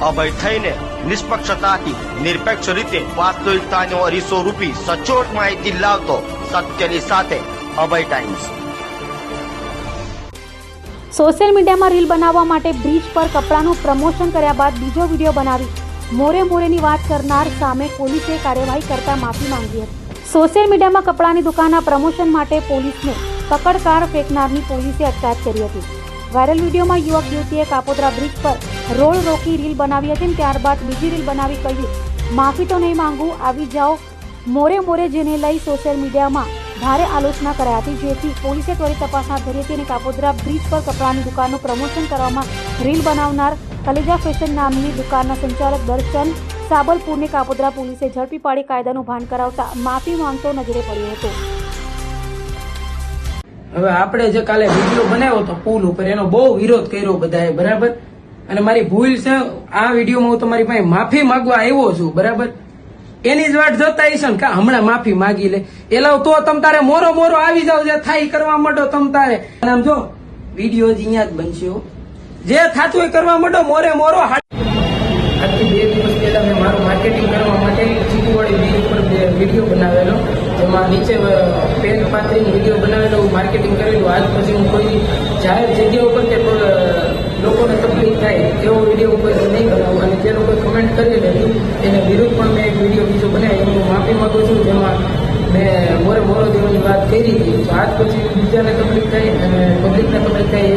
અભય થઈને નિષ્પક્ષતાથી, નિરપેક્ષ રીતે વાસ્તવિકતાનો અરીસો રૂપી સચોટ માહિતી લાવતો સત્યની સાથે અભય ટાઈમ્સ સોશિયલ મીડિયામાં રીલ બનાવવા માટે બ્રિજ પર કપડાનું પ્રમોશન કર્યા બાદ બીજો વીડિયો બનાવી. મોરે મોરેની વાત કરનાર સામે પોલીસે કાર્યવાહી કરતા માફી માંગી હતી. સોશિયલ મીડિયામાં કપડાની દુકાનના પ્રમોશન માટે પોલીસને પકડકાર ફેંકનારની પોલીસે અટકાયત કરી હતી. વાયરલ વિડીયોમાં યુવક યુવતીએ કાપોદ્રા બ્રિજ પર રોડ રોકી રીલ બનાવી હતી અને ત્યારબાદ બીજી રીલ બનાવી કહ્યું, માફી તો નહીં માંગુ, આવી જાઓ. મોરે મોરે જેને લઈ સોશિયલ મીડિયામાં ભારે આલોચના કરાઈ હતી, જેથી પોલીસે ત્વરિત તપાસ હાથ ધરી હતી અને કાપોદ્રા બ્રિજ પર કપડાની દુકાનનું પ્રમોશન કરવામાં રીલ બનાવનાર કલેજા ફેશન નામની દુકાનના સંચાલક દર્શન સાબલપુરને કાપોદ્રા પોલીસે ઝડપી પાડી કાયદાનું ભાન કરાવતા માફી માંગતો નજરે પડ્યો હતો. હવે આપણે જે કાલે વીડિયો બનાવ્યો હતો પુલ ઉપર, એનો બહુ વિરોધ કર્યો બધાએ, બરાબર? અને મારી ભૂલ છે, આ વિડીયોમાં હું તમારી પાસે માફી માંગવા આવ્યો છું, બરાબર? એની જ વાટ જોતા હશે ને હમણાં માફી માગી લે. એલા તો તમ તારે મોરો મોરો આવી જાવ જે થાય કરવા માંડો તમ તારે. આમ જો વીડિયો જ અહીંયા જ બનશે જે થતું એ કરવા માંડો, મોરે મોરો આજથી બે દિવસ પહેલા મેં મારું માર્કેટિંગ કરવા માટે ચીકુવાડી બીજ ઉપર વીડિયો બનાવેલો. જેમાં નીચે પેન પાથરીને વીડિયો બનાવેલો માર્કેટિંગ કરેલું. આજ પછી હું કોઈ જાહેર જગ્યા ઉપર કે લોકોને તકલીફ થાય, એવો વીડિયો ઉપર નહીં બનાવું. અને જે લોકો કમેન્ટ કરી હતી, એને વિરુદ્ધ પણ મેં એક વીડિયો બીજો બનાવ્યો. હું માફી માંગુ છું. જેમાં મેં મોરે મોરો દેવાની વાત કરી હતી. આજ પછી બીજાને તકલીફ થાય અને પબ્લિકને તકલીફ થાય